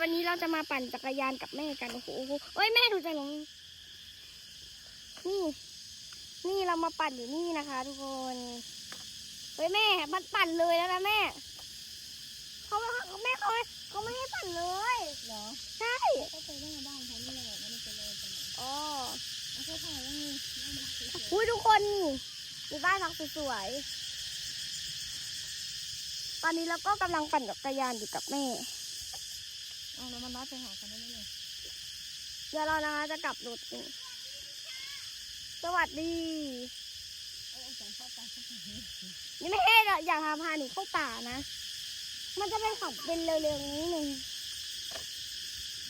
วันนี้เราจะมาปั่นจักรยานกับแม่กัน โอ้โหเอ้ยแม่ดูใจลงนี่ นี่เรามาปั่นอยู่นี่นะคะ ทุกคนเฮ้ยแม่ มันปั่นเลยแล้วนะแม่เขาไม่แม่เขาไม่เขาไม่ให้ปั่นเลยเหรอ ใช่ก็ไปหน้าบ้านเขานี่แหละไม่ได้ไปเลยไปไหนอ๋อเอาเขาถ่ายแล้วนี่อุ้ยทุกคนนี่มีบ้านพักสวยๆตอนนี้เราก็กำลังปั่นจักรยานอยู่กับแม่ เอาแล้วมันรับไปหากันได้ไหมเนี่ยเดี๋ยวเรานะคะจะกลับรถนี่สวัสดีเอาเอาสองข้อตาเข้าไปนี่นี่ไม่ให้เราอย่าพาพาหนูเข้าป่านะ มันจะเป็นขับเป็นเร็วๆนี้หนึ่ง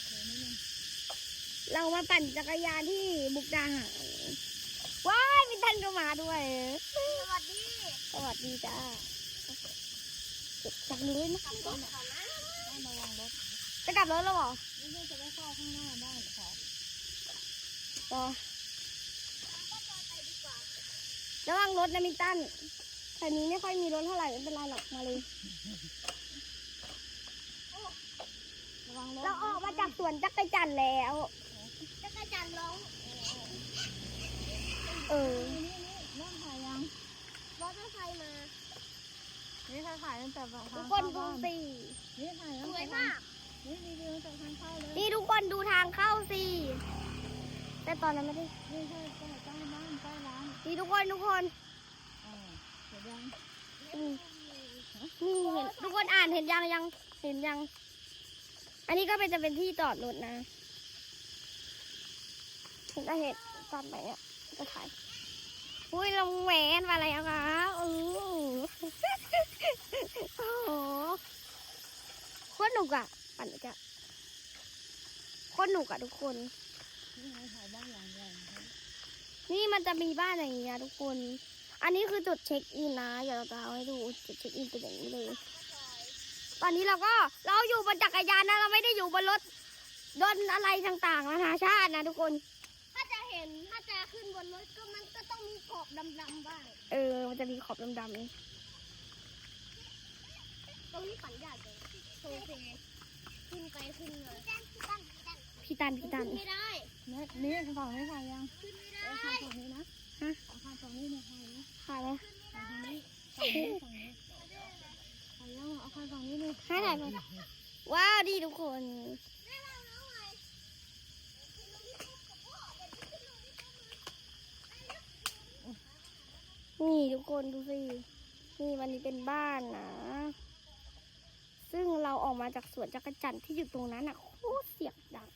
เดี๋ยวนิดนึงเรามาปั่นจักรยานที่บุกดาหารว้ายมีตันก็มาด้วย สวัสดี สวัสดีจ้าเก็บจากนี้นะต้องระวังรถ จะกลับรถแล้วเหรอไม่ใช่จะได้เข้าข้างหน้าบ้านเขารอระวังรถนะมินตันแต่นี้ไม่ค่อยมีรถเท่าไหร่ไม่เป็นไรหรอกมาเลย ระวังรถเราออกมาจากสวนจักรจันทร์แล้วจักรจันทร์ร้องเออนี่นี่นี่เริ่มถ่ายยังมอเตอร์ไซค์มา นี่ถ้าถ่ายตั้งแต่ทางทุกเข้าคนดูบ้านสินี่ถ่ายตั้สงวแต่ยทางมาก นี่รีวิวตั้งแต่ทางเข้าเลยนี่ทุกคนดูทางเข้าสิ แต่ตอนนั้นไม่ได้นี่ใช่ใช่ใต้บ้านใต้ร้านนี่ทุกคนทุกคนอ่าเดี๋ยวยังนี่นี่เห็นทุกคนอ่านเห็นยังยังเห็นยัง อันนี้ก็เป็นจะเป็นที่จอดรถนะ เห็นก็เห็นตอนไหนอะก็ถ่ายอุ้ยลงแหวนมาแล้วคะอือโอ้โหโคตรหนุกอะ ปั่นจะโคตรหนุกอะทุกคน นี่ไงถ่ายบ้านหลังใหญ่นะนี่มันจะมีบ้านอย่างเงี้ยทุกคน อันนี้คือจุดเช็คอินนะ เดี๋ยวเราจะเอาให้ดูจุดเช็คอินเป็นอย่างนี้เลย ตอนนี้เราก็เราอยู่บนจักรยานนะ เราไม่ได้อยู่บนรถดนอะไรต่างๆนานาชาตินะทุกคน ถ้าจะเห็นถ้าจะขึ้นบนรถก็มันก็ต้องมีขอบดำๆบ้าง เออ มันจะมีขอบดำๆนี่ตรงนี้ปั่นยากเลยโอเค ขึ้นไปขึ้นมาตั้งตั้งตั้งพี่ตันพี่ตันขึ้นไม่ได้เนี่ยนี่ฝั่งนี้ถ่ายยังขึ้นไม่เอาได้ข้างฝั่งนี้นะฮะเอาข้างฝั่งนี้เนี่ยถ่ายนะถ่ายไหมเอาฝั่งนี้ฝั่งนี้ฝั่งนี้ถ่ายยังเอาข้างฝั่งนี้นี่ให้ถ่ายไหมว้าวดีทุกคนได้แล้วน้องใหม่ขึ้นลงที่ตู้กับพ่อเดี๋ยวขึ้นลงที่ตู้นี่ทุกคนดูสิ นี่วันนี้เป็นบ้านนะ ซึ่งเราออกมาจากสวนจักรจันทร์ที่อยู่ตรงนั้นอะโคตรเสียงดัง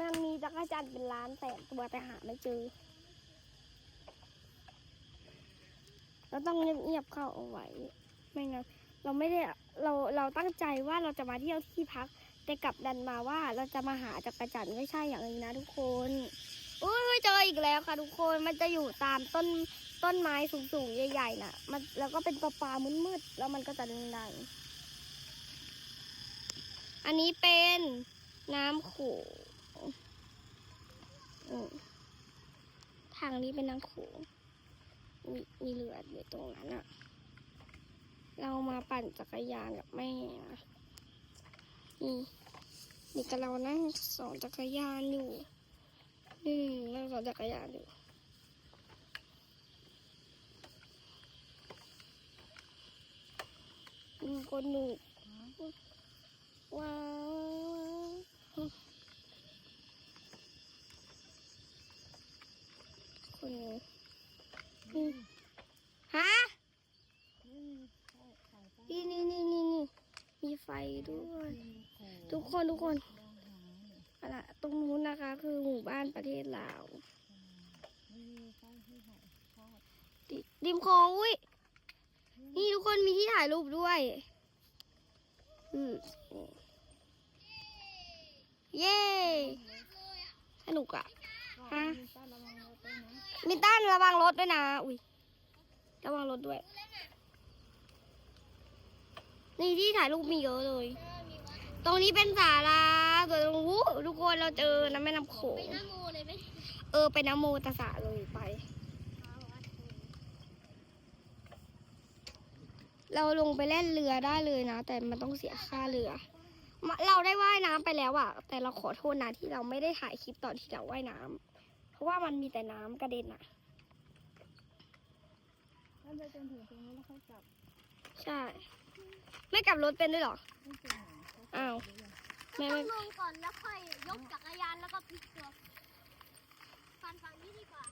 มันมีจักรจันทร์เป็นล้านแสนตัวแต่หาไม่เจอ เราต้องเงียบๆเข้าเอาไว้ ไม่งั้นเราไม่ได้เราเราตั้งใจว่าเราจะมาเที่ยวที่พัก แต่กลับดันมาว่าเราจะมาหาจักรจันทร์ไม่ใช่อย่างนี้นะทุกคนอุ้ยเจออีกแล้วค่ะทุกคนมันจะอยู่ตามต้นต้นไม้สูงๆใหญ่ๆน่ะ มันแล้วก็เป็นปลาปลามืดๆแล้วมันก็จะดังๆ อันนี้เป็นน้ำโขงทางนี้เป็นน้ำโขงมีมีเรืออยู่ตรงนั้นอะเรามาปั่นจักรยานกับแม่นะนี่นี่กับเรานั่งสอนจักรยานอยู่อืมนั่งสอนจักรยานอยู่อืมคนหนู ว้าวคนหนูอืมฮะนี่นี่นี่นี่นี่มีไฟด้วย ทุกคนทุกคนอะไรตรงนู้นนะคะ คือหมู่บ้านประเทศลาวต้ที่ถ่ายภาพดิริมคลองอุ้ยนี่ทุกคนมีที่ถ่ายรูปด้วย เย้สนุกอะฮะมีป้าระวังรถด้วยนะมินตันระวังรถด้วยนะ อุ้ยระวังรถด้วย นี่ที่ถ่ายรูปมีเยอะเลย ตรงนี้เป็นศาลาส่วนตรงนู้นทุกคนเราเจอน้ำแม่น้ำโขไปงหน้าโมเลยไหมเออ ไปน้ำโมตสสะเลยไป เราลงไปเล่นเรือได้เลยนะ แต่มันต้องเสียค่าเรือมาเราได้ว่ายน้ำไปแล้วอะแต่เราขอโทษนะที่เราไม่ได้ถ่ายคลิปตอนที่เราว่ายน้ำเพราะว่ามันมีแต่น้ำกระเด็นอะแล้วไปจนถึงตรงนี้แล้วค่อยกลับ ใช่ ไม่กลับรถเป็นด้วยเหรอไม่จริงเหรออ้าวก็แม่ต้อไม่งลงก่อนแล้วค่อยยกจักรยานแล้วก็พลิกตัวฟันฝั่งนี้ดีกว่า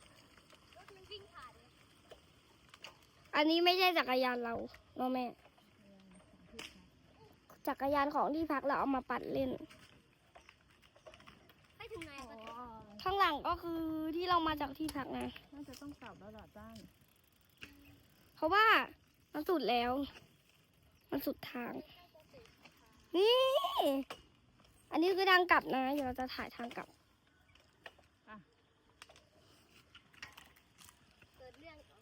รถมันวิ่งผ่านเลยอันนี้ไม่ใช่จักรยานเรา เนาะแม่ จักรยานของที่พักเราเอามาปั่นเล่น ไปถึงไหนอ๋ก็อข้างหลังก็คือที่เรามาจากที่พักนะ น่าจะต้องกลับแล้วล่ะจ้านเพราะว่ามันสุดแล้ว มันสุดทาง นี่ อันนี้คือทางกลับนะ เดี๋ยวเราจะถ่ายทางกลับ เกิดเรื่องเหรอ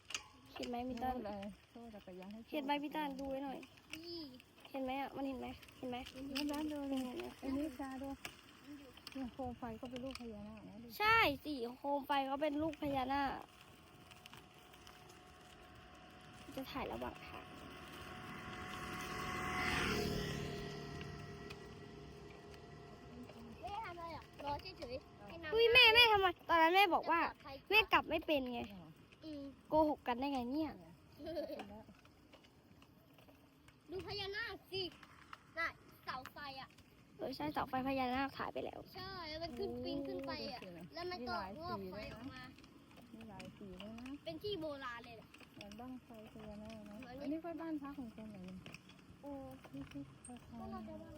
เห็นไหมพี่ไม่ต้นเลยโซ่จักรยานให้เห็นไหมพี่ต้นดูไว้หน่อยนี่เห็นไหมอะ มันเห็นไหมเห็นไหมแล้วด้านดูเลยอันนี้ชาดูเนี่ยโคมไฟก็เป็นลูกพญานาคนะดูใช่สีโคมไฟเขาเป็นลูกพญานาค จะถ่ายระหว่างทางไม่ได้ทำอะไรหรอกรอเฉยๆให้น้ำอุ้ยแม่แม่ทำไมตอนนั้นแม่บอกว่าจะปลดภัยแม่กลับไม่เป็นไงอืมโกหกกันได้ไงเนี่ยแล้วดูพญานาคสิน่ะเสาไฟอะ เออใช่เสาไฟพญานาคถ่ายไปแล้ว ใช่แล้วมันขึ้นปีนขึ้นไปอะแล้วมันก็งอกไฟออกมา มีหลายสีเลยนะเป็นที่โบราณเลยแหละ เหมือนบ้างไฟพญานาคนะอันนี้ก็บ้านพักของคนไหนนี่โอ้นี่คือเขาเขาก็เราจะว่า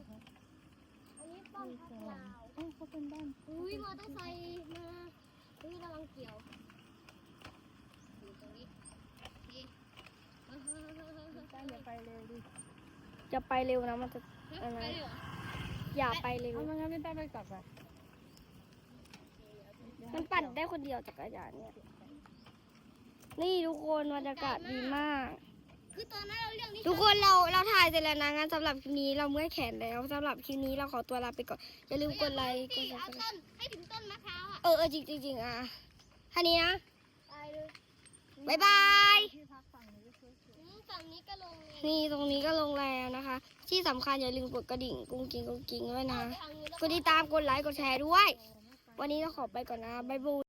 อันนี้ป้อมพักลาว เอ้าเขาเป็นบ้านอุ้ยมอเตอร์ไซค์มาอุ้ยระวังเกี่ยวอยู่ตรงนี้นี่เออ จ้านอย่าไป เร็วดิจะไปเร็วนะมันจะอะไรไปเลยเหรออย่าไปเร็วเอามางั้นไม่ได้ไปกลับอะมันปั่นได้คนเดียวจักรยานเนี่ย นี่ทุกคนบรรยากาศดีมาก คือตอนนั้นเราเรื่องนี้ทุกคนเราเราถ่ายเสร็จแล้วนะงั้นสำหรับคลิปนี้เราเมื่อยแขนแล้วสำหรับคลิปนี้เราขอตัวลาไปก่อนอย่าลืมกดไลค์กดซับเอาสไครต้ต์นให้ถึงต้นมะพร้าวอะเออเออจริงจริงจริงอะท่านี้นะไปเลยบ๊ายบาย ฝั่งนี้ก็ลงเองนี่ตรงนี้ก็โรงแรมนะคะ ที่สำคัญอย่าลืมกดกระดิ่งกุ้งกิ้งกุ้งกิ้งด้วยนะทางนู้นแล้วกดติดตามกดไลค์กดแชร์ด้วย วันนี้เราขอไปก่อนนะบ๊ายบาย